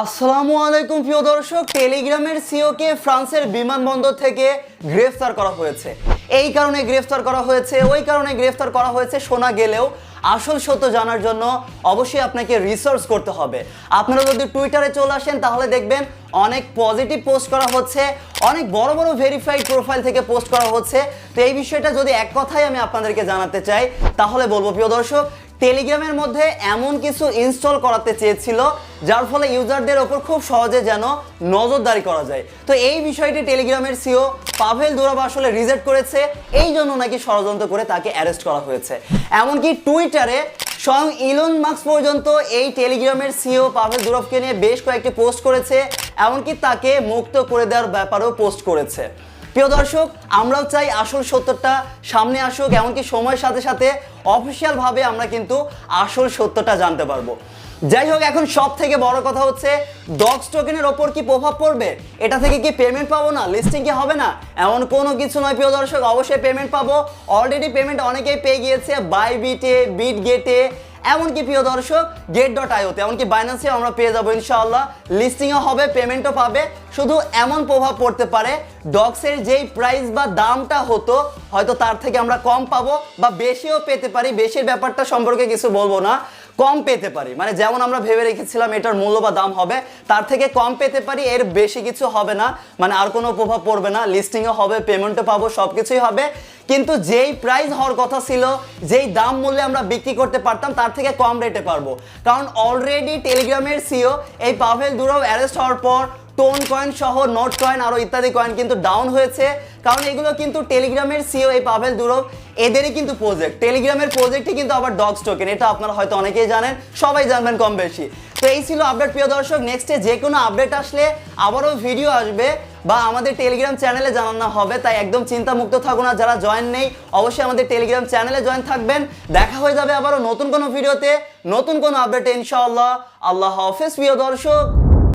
আসসালামু আলাইকুম, প্রিয় দর্শক। টেলিগ্রামের সিওকে ফ্রান্সের বিমানবন্দর থেকে গ্রেফতার করা হয়েছে। এই কারণে গ্রেফতার করা হয়েছে, ওই কারণে গ্রেফতার করা হয়েছে শোনা গেলেও আসল সত্য জানার জন্য অবশ্যই আপনাকে রিসার্চ করতে হবে। আপনারা যদি টুইটারে চলে আসেন, তাহলে দেখবেন অনেক পজিটিভ পোস্ট করা হচ্ছে, অনেক বড় বড় ভেরিফাইড প্রোফাইল থেকে পোস্ট করা হচ্ছে। তো এই বিষয়টা যদি এক কথাই আমি আপনাদেরকে জানাতে চাই, তাহলে বলব, প্রিয় দর্শক টেলিগ্রামের মধ্যে এমন কিছু ইনস্টল করাতে চেয়েছিল, যার ফলে ইউজারদের ওপর খুব সহজে যেন নজরদারি করা যায়। তো এই বিষয়টি টেলিগ্রামের সিও পাভেল দুরব আসলে রিজেক্ট করেছে, এই জন্য নাকি ষড়যন্ত্র করে তাকে অ্যারেস্ট করা হয়েছে। এমনকি টুইটারে স্বয়ং ইলন মার্কস পর্যন্ত এই টেলিগ্রামের সিও পাভেল দুরবকে নিয়ে বেশ কয়েকটি পোস্ট করেছে, এমনকি তাকে মুক্ত করে দেওয়ার ব্যাপারেও পোস্ট করেছে। প্রিয় দর্শক, আমরাও চাই আসল সত্যটা সামনে আসুক, এমনকি সময়ের সাথে সাথে অফিসিয়াল ভাবে আমরা কিন্তু আসল সত্যটা জানতে পারব। যাই হোক, এখন সব থেকে বড় কথা হচ্ছে ডগস টোকেনের ওপর কি প্রভাব পড়বে? এটা থেকে কি পেমেন্ট পাবো না? লিস্টিং কি হবে না? এমন কোনো কিছু নয়, প্রিয় দর্শক, অবশ্যই পেমেন্ট পাবো। অলরেডি পেমেন্ট অনেকেই পেয়ে গিয়েছে বাই বিটে বিট গেটে এমনকি প্রিয় দর্শক গেট ডট আইওতে এমনকি বাইন্যান্সে আমরা পেয়ে যাব ইনশাআল্লাহ। লিস্টিংও হবে পেমেন্টও পাবে। শুধু এমন প্রভাব পড়তে পারে ডগসের যেই প্রাইস বা দামটা হতো, হয়তো তার থেকে আমরা কম পাবো বা বেশিও পেতে পারি। বেশির ব্যাপারটা সম্পর্কে কিছু বলব না। কম পেতে পারি। মানে যেমন আমরা ভেবে রেখেছিলাম এটার মূল্য বা দাম হবে, তার থেকে কম পেতে পারি, এর বেশি কিছু হবে না। মানে আর কোনো প্রভাব পড়বে না। লিস্টিংও হবে পেমেন্টও পাবো সব কিছুই হবে। কিন্তু যেই প্রাইস হওয়ার কথা ছিল, যেই দাম মূল্যে আমরা বিক্রি করতে পারতাম, তার থেকে কম রেটে পারব। কারণ অলরেডি টেলিগ্রামের সিও এই পাভেল দুরব অ্যারেস্ট হওয়ার পর টোন কয়েন সহ নোট কয়েন আরও ইত্যাদি কয়েন কিন্তু ডাউন হয়েছে। কারণ এগুলো কিন্তু টেলিগ্রামের সিও এই পাভেল দুরব এদেরই কিন্তু প্রজেক্ট টেলিগ্রামের প্রজেক্টই কিন্তু আবার ডগস টোকেন এটা আপনারা হয়তো অনেকেই জানেন, সবাই জানবেন কম বেশি। তো এই ছিল আপডেট প্রিয় দর্শক নেক্সটে যে কোনো আপডেট আসলে আবারও ভিডিও আসবে বা আমাদের টেলিগ্রাম চ্যানেলে জানানো হবে, তাই একদম চিন্তামুক্ত থাকুন আর যারা জয়েন নেই, অবশ্যই আমাদের টেলিগ্রাম চ্যানেলে জয়েন থাকবেন। দেখা হয়ে যাবে আবারও নতুন কোনো ভিডিওতে নতুন কোনো আপডেটে ইনশাআল্লাহ। আল্লাহ হাফেজ, প্রিয় দর্শক।